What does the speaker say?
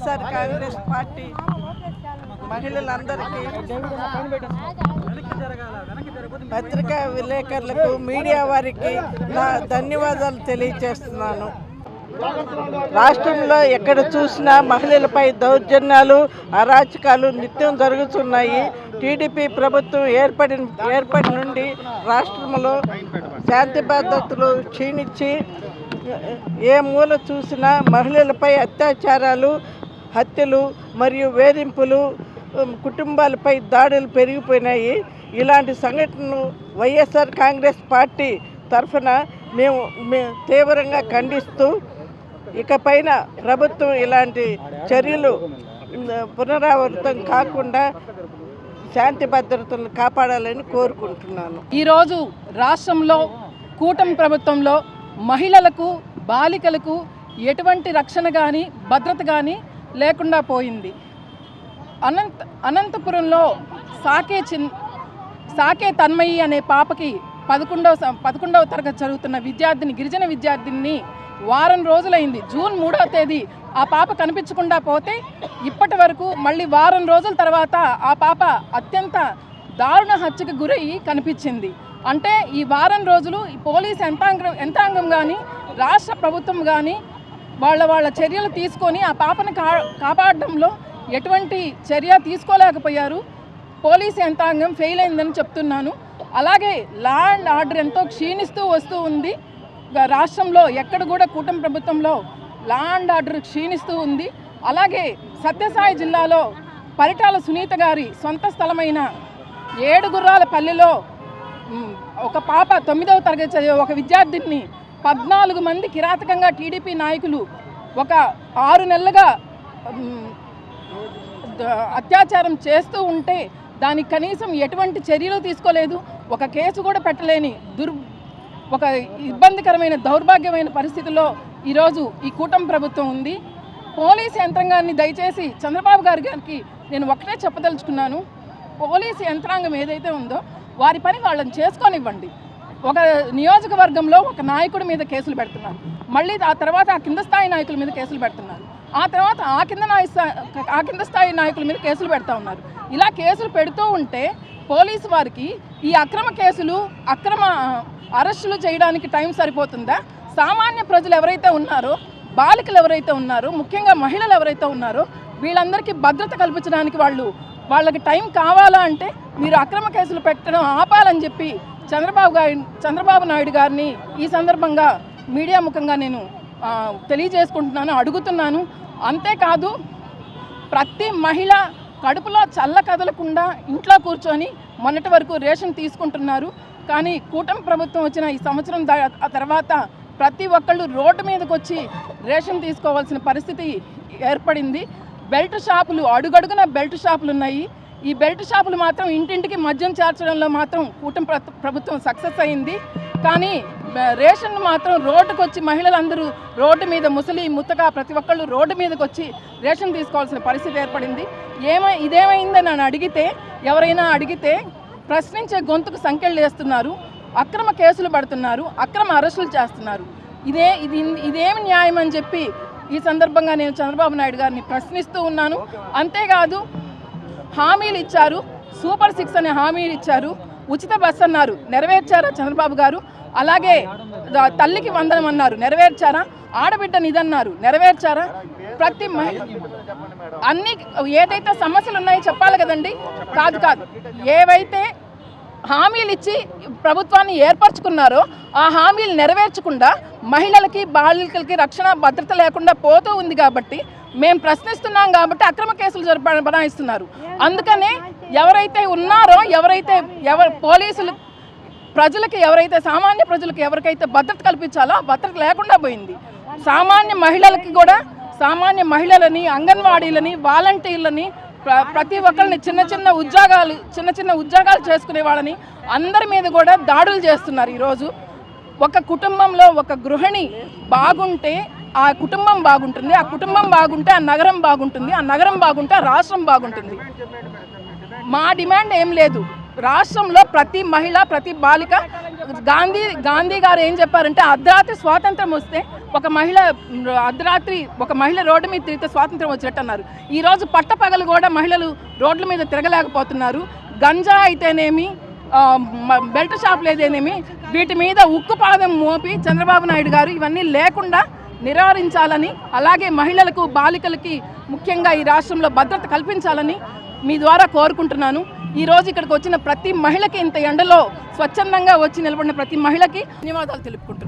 YSR Congress party మహిళలందరికీ పత్రికా విలేకరులకు మీడియా వారికి నా ధన్యవాదాలు తెలియజేస్తున్నాను. రాష్ట్రంలో ఎక్కడ చూసినా మహిళలపై దౌర్జన్యాలు అరాచకాలు నిత్యం జరుగుతున్నాయి. టీడీపీ ప్రభుత్వం ఏర్పడిన ఏర్పడి నుండి రాష్ట్రంలో శాంతి భద్రతలు క్షీణించి ఏ మూల చూసినా మహిళలపై అత్యాచారాలు హత్యలు మరియు వేధింపులు కుటుంబాలపై దాడులు పెరిగిపోయినాయి. ఇలాంటి సంఘటనను వైఎస్ఆర్ కాంగ్రెస్ పార్టీ తరఫున మేము తీవ్రంగా ఖండిస్తూ ఇకపైన ప్రభుత్వం ఇలాంటి చర్యలు పునరావృతం కాకుండా శాంతి భద్రతలను కాపాడాలని కోరుకుంటున్నాను. ఈరోజు రాష్ట్రంలో కూటమి ప్రభుత్వంలో మహిళలకు బాలికలకు ఎటువంటి రక్షణ కానీ భద్రత కానీ లేకుండా పోయింది. అనంత అనంతపురంలో సాకే చిన్ సాకే తన్మయి అనే పాపకి పదకొండవ పదకొండవ తరగతి చదువుతున్న విద్యార్థిని గిరిజన విద్యార్థిని వారం రోజులైంది. జూన్ మూడవ తేదీ ఆ పాప కనిపించకుండా పోతే ఇప్పటి వరకు మళ్ళీ వారం రోజుల తర్వాత ఆ పాప అత్యంత దారుణ హత్యకు గురై కనిపించింది. అంటే ఈ వారం రోజులు ఈ పోలీస్ యంత్రాంగం యంత్రాంగం కానీ రాష్ట్ర ప్రభుత్వం కానీ వాళ్ళ వాళ్ళ చర్యలు తీసుకొని ఆ పాపను కా కాపాడడంలో ఎటువంటి చర్య తీసుకోలేకపోయారు. పోలీస్ యంత్రాంగం ఫెయిల్ అయిందని చెప్తున్నాను. అలాగే లా అండ్ ఆర్డర్ ఎంతో క్షీణిస్తూ వస్తూ ఉంది. రాష్ట్రంలో ఎక్కడ కూడా కూటమి ప్రభుత్వంలో లా అండ్ ఆర్డర్ క్షీణిస్తూ ఉంది. అలాగే సత్యసాయి జిల్లాలో పరిటాల సునీత గారి సొంత స్థలమైన ఏడుగుర్రాల పల్లెలో ఒక పాప తొమ్మిదవ తరగతి చదివే ఒక విద్యార్థిని పద్నాలుగు మంది కిరాతకంగా టీడీపీ నాయకులు ఒక ఆరు నెలలుగా అత్యాచారం చేస్తూ ఉంటే దానికి కనీసం ఎటువంటి చర్యలు తీసుకోలేదు. ఒక కేసు కూడా పెట్టలేని దుర్ ఒక ఇబ్బందికరమైన దౌర్భాగ్యమైన పరిస్థితిలో ఈరోజు ఈ కూటమి ప్రభుత్వం ఉంది. పోలీస్ యంత్రాంగాన్ని దయచేసి చంద్రబాబు గారి గారికి నేను ఒకటే చెప్పదలుచుకున్నాను. పోలీస్ యంత్రాంగం ఏదైతే ఉందో వారి పని వాళ్ళని చేసుకొనివ్వండి. ఒక నియోజకవర్గంలో ఒక నాయకుడి మీద కేసులు పెడుతున్నారు. మళ్ళీ ఆ తర్వాత ఆ కింద స్థాయి నాయకుల మీద కేసులు పెడుతున్నారు. ఆ తర్వాత ఆ కింద ఆ కింద స్థాయి నాయకుల మీద కేసులు పెడతా ఉన్నారు. ఇలా కేసులు పెడుతూ ఉంటే పోలీసు వారికి ఈ అక్రమ కేసులు అక్రమ అరెస్టులు చేయడానికి టైం సరిపోతుందా? సామాన్య ప్రజలు ఎవరైతే ఉన్నారో బాలికలు ఎవరైతే ఉన్నారో ముఖ్యంగా మహిళలు ఎవరైతే ఉన్నారో వీళ్ళందరికీ భద్రత కల్పించడానికి వాళ్ళు వాళ్ళకి టైం కావాలా అంటే మీరు అక్రమ కేసులు పెట్టడం ఆపాలని చెప్పి చంద్రబాబు గారి చంద్రబాబు నాయుడు గారిని ఈ సందర్భంగా మీడియా ముఖంగా నేను తెలియజేసుకుంటున్నాను అడుగుతున్నాను. అంతేకాదు ప్రతి మహిళ కడుపులో చల్ల కదలకుండా ఇంట్లో కూర్చొని మొన్నటి వరకు రేషన్ తీసుకుంటున్నారు. కానీ కూటమి ప్రభుత్వం వచ్చిన ఈ సంవత్సరం ఆ తర్వాత ప్రతి ఒక్కళ్ళు రోడ్డు మీదకి వచ్చి రేషన్ తీసుకోవాల్సిన పరిస్థితి ఏర్పడింది. బెల్ట్ షాపులు అడుగడుగున బెల్ట్ షాపులు ఉన్నాయి ఈ బెల్ట్ షాపులు మాత్రం ఇంటింటికి మద్యం చేర్చడంలో మాత్రం కూటమి ప్ర- ప్రభుత్వం సక్సెస్ అయింది. కానీ రేషన్ మాత్రం రోడ్డుకు వచ్చి మహిళలందరూ రోడ్డు మీద ముసలి ముత్తగా ప్రతి ఒక్కళ్ళు రోడ్డు మీదకి వచ్చి రేషన్ తీసుకోవాల్సిన పరిస్థితి ఏర్పడింది. ఏమై ఇదేమైందని నన్ను అడిగితే ఎవరైనా అడిగితే ప్రశ్నించే గొంతుకు సంఖ్యలు వేస్తున్నారు. అక్రమ కేసులు పడుతున్నారు. అక్రమ అరెస్టులు చేస్తున్నారు. ఇదే ఇది ఇదేమి న్యాయం అని చెప్పి ఈ సందర్భంగా నేను చంద్రబాబు నాయుడు గారిని ప్రశ్నిస్తూ ఉన్నాను. అంతేకాదు హామీలు ఇచ్చారు సూపర్ సిక్స్ అనే హామీలు ఇచ్చారు ఉచిత బస్ అన్నారు. నెరవేర్చారా చంద్రబాబు గారు? అలాగే తల్లికి వందనం అన్నారు. నెరవేర్చారా? ఆడబిడ్డ నిదన్నారు. నెరవేర్చారా? ప్రతి మహి- అన్ని ఏదైతే సమస్యలు ఉన్నాయో చెప్పాలి కదండి. కాదు కాదు. ఏవైతే హామీలు ఇచ్చి ప్రభుత్వాన్ని ఏర్పరచుకున్నారో. ఆ హామీలు నెరవేర్చకుండా మహిళలకి బాలికలకి రక్షణ భద్రత లేకుండా పోతూ ఉంది కాబట్టి మేము ప్రశ్నిస్తున్నాం కాబట్టి అక్రమ కేసులు జరప బనాయిస్తున్నారు. అందుకనే ఎవరైతే ఉన్నారో ఎవరైతే ఎవరు పోలీసులు ప్రజలకి ఎవరైతే సామాన్య ప్రజలకు ఎవరికైతే భద్రత కల్పించాలో భద్రత లేకుండా పోయింది. సామాన్య మహిళలకి కూడా సామాన్య మహిళలని అంగన్వాడీలని వాలంటీర్లని ప్రతి ఒక్కరిని చిన్న చిన్న ఉద్యోగాలు చిన్న చిన్న ఉద్యోగాలు చేసుకునే వాళ్ళని అందరి మీద కూడా దాడులు చేస్తున్నారు ఈరోజు. ఒక కుటుంబంలో ఒక గృహిణి బాగుంటే ఆ కుటుంబం బాగుంటుంది ఆ కుటుంబం బాగుంటే ఆ నగరం బాగుంటుంది ఆ నగరం బాగుంటే ఆ రాష్ట్రం బాగుంటుంది. మా డిమాండ్ ఏం లేదు. రాష్ట్రంలో ప్రతి మహిళ ప్రతి బాలిక గాంధీ గాంధీ గారు ఏం చెప్పారంటే అర్ధరాత్రి స్వాతంత్రం వస్తే ఒక మహిళ అర్ధరాత్రి ఒక మహిళ రోడ్డు మీద తిరిగితే స్వాతంత్రం వచ్చినట్టు అన్నారు. ఈరోజు పట్టపగలు కూడా మహిళలు రోడ్ల మీద తిరగలేకపోతున్నారు. గంజా అయితేనేమి బెల్ట్ షాపులు ఏదేనేమి వీటి మీద ఉక్కు పాదం మోపి చంద్రబాబు నాయుడు గారు ఇవన్నీ లేకుండా నివారించాలని అలాగే మహిళలకు బాలికలకి ముఖ్యంగా ఈ రాష్ట్రంలో భద్రత కల్పించాలని మీ ద్వారా కోరుకుంటున్నాను. ఈ రోజు ఇక్కడికి వచ్చిన ప్రతి మహిళకి ఇంత ఎండలో స్వచ్ఛందంగా వచ్చి నిలబడిన ప్రతి మహిళకి ధన్యవాదాలు తెలుపుకుంటున్నాను.